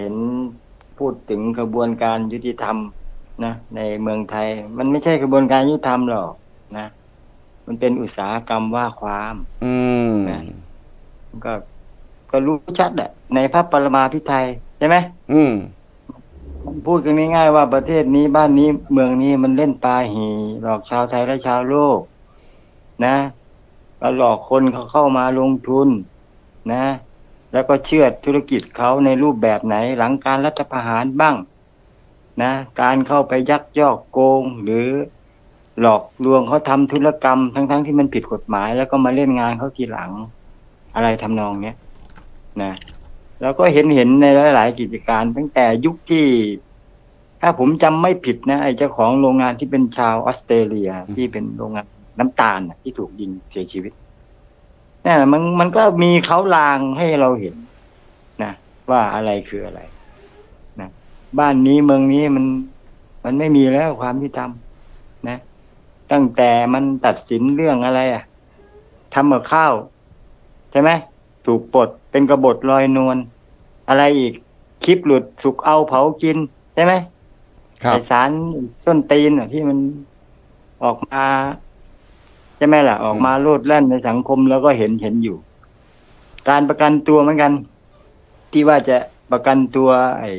เห็นพูดถึงกระบวนการยุติธรรมนะในเมืองไทย มันไม่ใช่กระบวนการยุติธรรมหรอกนะ มันเป็นอุตสาหกรรมว่าความ อืมก็ก็รู้ชัดแหละในพระปรมาภิไธยใช่ไหมอืมพูดกันง่ายๆว่าประเทศนี้บ้านนี้เมืองนี้มันเล่นปลาหีหลอกชาวไทยและชาวโลก นะก็หลอกคนเขาเข้ามาลงทุน นะ แล้วก็เชื่อธุรกิจเขาในรูปแบบไหนหลังการรัฐประหารบ้างนะการเข้าไปยักยอกโกง หรือหลอกลวงเขาทำธุรกรรม ทั้งๆที่มันผิดกฎหมาย แล้วก็มาเล่นงานเขาทีหลังอะไรทำนองเนี้ยนะแล้วก็เห็นเห็นในหลาย ๆ กิจการ ตั้งแต่ยุคที่ ถ้าผมจำไม่ผิดนะไอ้เจ้าของโรงงานที่เป็นชาวออสเตรเลียที่เป็นโรงงานน้ำตาลที่ถูกยิงเสียชีวิต นี่นน่ะมันมันก็มีเขาลางให้เราเห็นนะว่าอะไรคืออะไรนะบ้านนี้เมืองนี้มัน มันไม่มีแล้วความยุติธรรมนะ ตั้งแต่มันตัดสินเรื่องอะไรอะทำกับข้าว ใช่ไหมถูกปลดเป็นกบฏลอยนวลอะไรอีกคลิปหลุดสุกเอาเผากินใช่ไหมครับไอสารส้นตีนน่ะที่มันออกมาใช่ไหมล่ะ ออกมาโลดแล่นในสังคมแล้วก็เห็นเห็นอยู่ การประกันตัวเหมือนกัน ที่ว่าจะประกันตัว ไอ้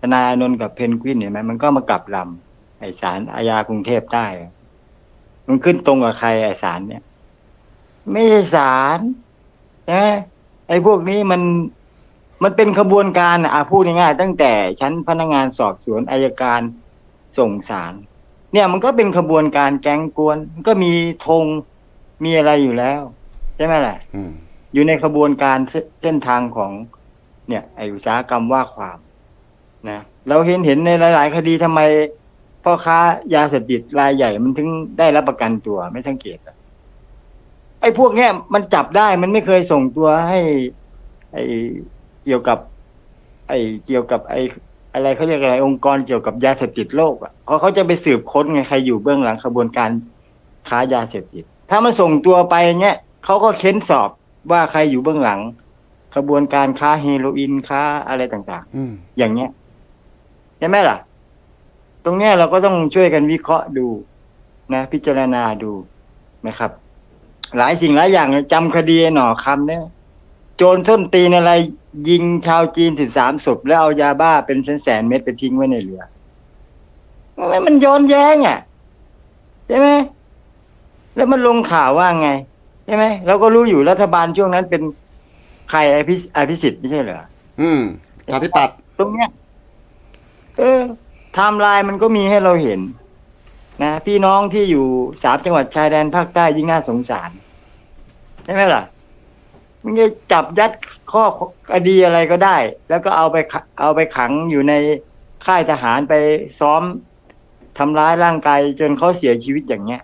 ทนาอนนท์กับเพนกวินเห็นไหมมันก็มากลับลำไอ้สารอาญากรุงเทพได้มันขึ้นตรงกับใครไอ้สารเนี่ย ไม่ใช่สารนะไอ้พวกนี้มันมันเป็นขบวนการอะอะพูดง่ายๆตั้งแต่ชั้นพนักงานสอบสวนอายการส่งสาร เนี่ยมันก็เป็นขบวนการแก๊งกวนมันก็มีธงมีอะไรอยู่แล้วใช่ไหมล่ะอืมอยู่ในขบวนการเสเส้นทางของ เนี่ยไออุตสาหกรรมว่าความนะเราเห็นเห็นในหลาย ๆ คดีทำไมพ่อค้ายาเสพติดรายใหญ่มันถึงได้รับประกันตัวไม่สังเกตอะไอ้พวกเนี้ยมันจับได้มันไม่เคยส่งตัวให้ ไอเกี่ยวกับ ไอเกี่ยวกับไอ อะไรเขาเรียกอะไรองค์กรเกี่ยวกับยาเสพติดโลกอะเพราะเขาจะไปสืบค้นไงใครอยู่เบื้องหลังขบวนการค้ายาเสพติด ถ้ามันส่งตัวไปเนี้ยเขาก็เค้นสอบว่าใครอยู่เบื้องหลังขบวนการค้าเฮโรอีนค้าอะไรต่างอืมๆอย่างเงี้ยใช่ไหมล่ะ ตรงเนี้ยเราก็ต้องช่วยกันวิเคราะห์ดูนะ พิจารณาดูนะครับ หลายสิ่งหลายอย่างจำคดีไอ้หน่อคำเนี่ยโจรส้นตีนอะไร ยิงชาวจีนสิบสามศพแล้วเอายาบ้าเป็นแสนแสนๆเม็ดไปทิ้งไว้ในเรือมันมันย้อนแย้งอะใช่ไหมแล้วมันลงข่าวว่าไงใช่ไหมเราก็รู้อยู่รัฐบาลช่วงนั้นเป็นใครอภิอภิสิทธิ์ไม่ใช่เหรออืมชาติปัตย์ตรงเนี้ย เออไทม์ไลน์มันก็มีให้เราเห็น นะพี่น้องที่อยู่สามจังหวัดชายแดนภาคใต้ยิ่งน่าสงสารใช่ไหมล่ะ มันจะจับยัดข้อคดีอะไรก็ได้ แล้วก็เอาไปขะเอาไปขังอยู่ในค่ายทหารไปซ้อมทำร้ายร่างกายจนเขาเสียชีวิตอย่างเงี้ย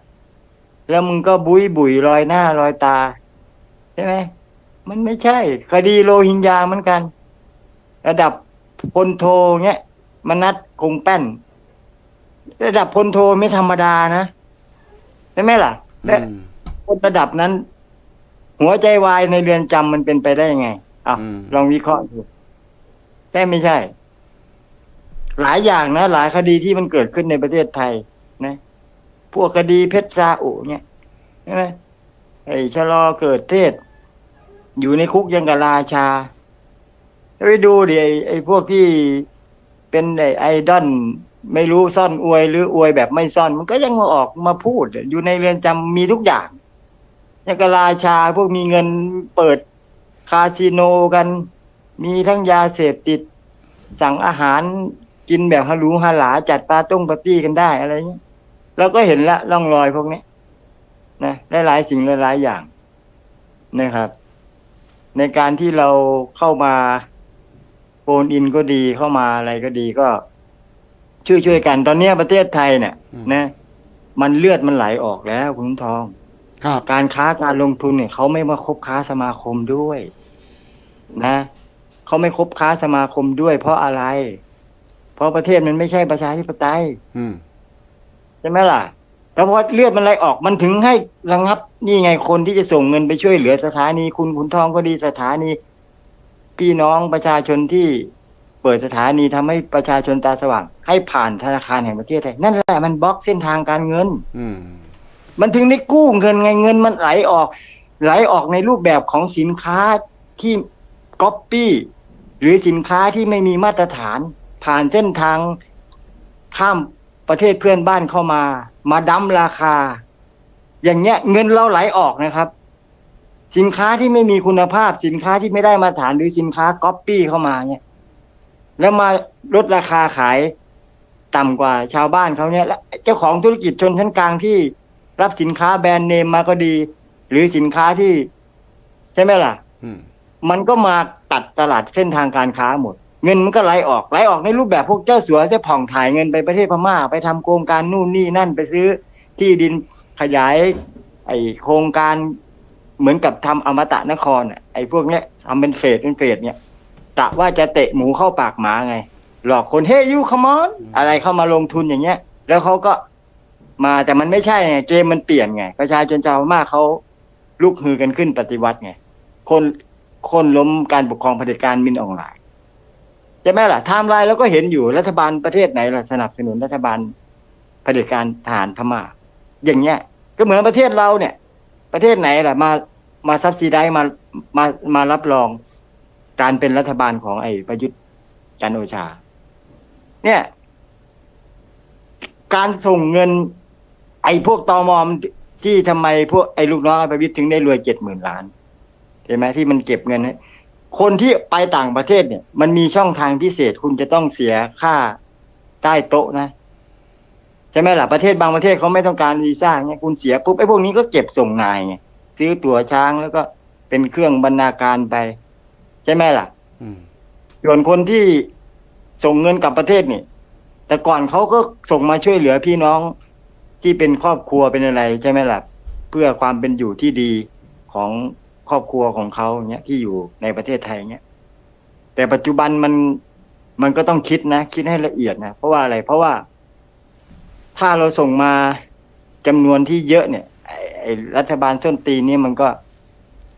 แล้วมึงก็บุยบุยลอยหน้าลอยตา ใช่ไหมมันไม่ใช่ คดีโรฮิงญาเหมือนกัน ระดับพลโทเงี้ยมนัดคงแป้น ระดับพลโทไม่ธรรมดานะใช่ไหมล่ะและอืมคนระดับนั้น หัวใจวายในเรือนจำมันเป็นไปได้ยังไงอะอืมลองวิเคราะห์ดูแต่ไม่ใช่ หลายอย่างนะหลายคดีที่มันเกิดขึ้นในประเทศไทย นะ พวกคดีเพชรซาอุเนี่ยใช่ไหมไอ้ชะลอเกิดเทศ อยู่ในคุกยังกับราชาไปดูดิไอ้ไอ้พวกที่เป็นไอ้ไอดอลไม่รู้ซ่อนอวยหรืออวยแบบไม่ซ่อน มันก็ยังมาออกมาพูด อยู่ในเรือนจำมีทุกอย่าง ยังกับราชาพวกมีเงินเปิดคาสิโนกัน มีทั้งยาเสพติด สั่งอาหารกินแบบฮารูฮาหลาจัดปาต้งปาร์ตี้กันได้อะไรเงี้ยเราก็เห็นละร่องรอยพวกนี้นะหลายๆสิ่งหลายๆอย่างนะครับ ในการที่เราเข้ามาโฟนอินก็ดีเข้ามาอะไรก็ดีก็ ช่วยช่วยๆกัน ตอนเนี้ยประเทศไทยเนี่ยนะ มันเลือดมันไหลออกแล้วคุณทอง ครับการค้าการลงทุนเนี่ยเขาไม่มาคบค้าสมาคมด้วย นะเขาไม่คบค้าสมาคมด้วย เพราะอะไร เพราะประเทศมันไม่ใช่ประชาธิปไตยอืมใช่ไหมล่ะแล้วพอเลือดมันไหลออกมันถึงให้ระงับ นี่ไงคนที่จะส่งเงินไปช่วยเหลือสถานี คุณขุนทองก็ดีสถานี พี่น้องประชาชนที่เปิดสถานีทำให้ประชาชนตาสว่าง ให้ผ่านธนาคารแห่งประเทศไทยนั่นแหละมันบล็อกเส้นทางการเงิน อื มันถึงได้กู้เงินไงเงินมันไหลออก ไหลออกในรูปแบบของสินค้าที่ก๊อปปี้หรือสินค้าที่ไม่มีมาตรฐาน ผ่านเส้นทางข้ามประเทศเพื่อนบ้านเข้ามา มาดั้มราคา อย่างเงี้ย เงินเราไหลออกนะครับ สินค้าที่ไม่มีคุณภาพ สินค้าที่ไม่ได้มาตรฐานหรือสินค้าก๊อปปี้เข้ามาเนี่ยแล้วมาลดราคาขายต่ำกว่าชาวบ้านเขาเนี่ย และเจ้าของธุรกิจชนชั้นกลางที่ รับสินค้าแบรนด์เนมมาก็ดี หรือสินค้าที่ ใช่ไหมล่ะอืมมันก็มาตัดตลาดเส้นทางการค้าหมด เงินมันก็ไหลออกไหลออกในรูปแบบพวกเจ้าสัวเจะผ่องถ่ายเงินไปประเทศพม่า ไปทำโครงการนู่นนี่นั่นไปซื้อ ที่ดินขยาย ไอโครงการเหมือนกับทำอมตะนครน่ะไอพวกเนี้ยทำเป็นเฟสเป็นเฟสเนี่ยกะว่าจะเตะหมูเข้าปากหมาไง หลอกคนเฮ้ยยูคอมอนอะไรเข้ามาลงทุนอย่างเงี้ย แล้วเขาก็ มาแต่มันไม่ใช่ไงเกมมันเปลี่ยนไงประชาชนชาวพม่าเขาลุกฮือกันขึ้นปฏิวัติไงคนคนล้มการปกครองเผด็จการมินออนไลน์ใช่ไหมล่ะไทม์ไลน์แล้วก็เห็นอยู่รัฐบาลประเทศไหนล่ะสนับสนุนรัฐบาลเผด็จการทหารพม่าอย่างเงี้ย ก็เหมือนประเทศเราเนี่ย ประเทศไหนล่ะ มามาซับซีได้มามามารับรองการเป็นรัฐบาลของไอ้ประยุทธ์จันโอชา เนี่ย การส่งเงิน ไอ้พวกตอมอมที่ทำไมพวกไอ้ลูกน้องไอ้ปวิตรถึงได้รวยเจ็ดหมื่นล้านเห็นไหมที่มันเก็บเงินให้คนที่ไปต่างประเทศเนี่ย มันมีช่องทางพิเศษคุณจะต้องเสียค่าใต้โต๊ะนะใช่ไหมล่ะประเทศบางประเทศเขาไม่ต้องการวีซ่าเนี่ยคุณเสียปุ๊บไอ้พวกนี้ก็เก็บส่งนายไงซื้อตั๋วช้างแล้วก็เป็นเครื่องบรรณาการไป ใช่ไหมล่ะส่วนคนที่ส่งเงินกลับประเทศนี่แต่ก่อนเขาก็ส่งมาช่วยเหลือพี่น้อง ที่เป็นครอบครัวเป็นอะไรใช่ไหมล่ะเพื่อความเป็นอยู่ที่ดีของครอบครัวของเขาเนี้ยที่อยู่ในประเทศไทยเนี้ยแต่ปัจจุบันมันมันก็ต้องคิดนะคิดให้ละเอียดนะเพราะว่าอะไรเพราะว่า ถ้าเราส่งมาจำนวนที่เยอะเนี่ยไอ้ไอ้รัฐบาลส้นตีนนี่มันก็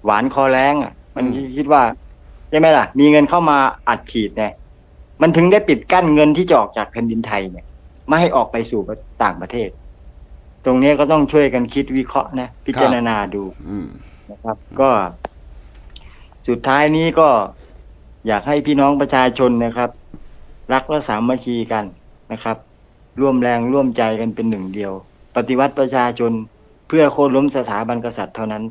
หวานคอแรงอะ มันคิดว่าใช่ไหมล่ะ มีเงินเข้ามาอัดฉีดเนี่ยมันถึงได้ปิดกั้นเงินที่จะออกจากแผ่นดินไทยเนี่ยไม่ให้ออกไปสู่ต่างประเทศ ตรงนี้ก็ต้องช่วยกันคิดวิเคราะห์นะ พิจารณาดูอืมนะครับ ก็ สุดท้ายนี้ก็อยากให้พี่น้องประชาชนนะครับ รักและสามัคคีกันนะครับ ร่วมแรงร่วมใจกันเป็นหนึ่งเดียว ปฏิวัติประชาชนเพื่อโค่นล้มสถาบันกษัตริย์เท่านั้น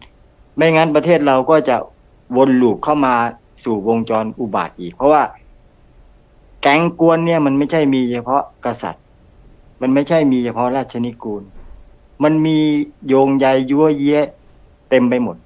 ไม่งั้นประเทศเราก็จะวนลูปเข้ามาสู่วงจรอุบาทอีก เพราะว่าแก๊งกวนเนี่ยมันไม่ใช่มีเฉพาะกษัตริย์ มันไม่ใช่มีเฉพาะราชนิกูล มันมีโยงใยยั่วเยะเต็มไปหมด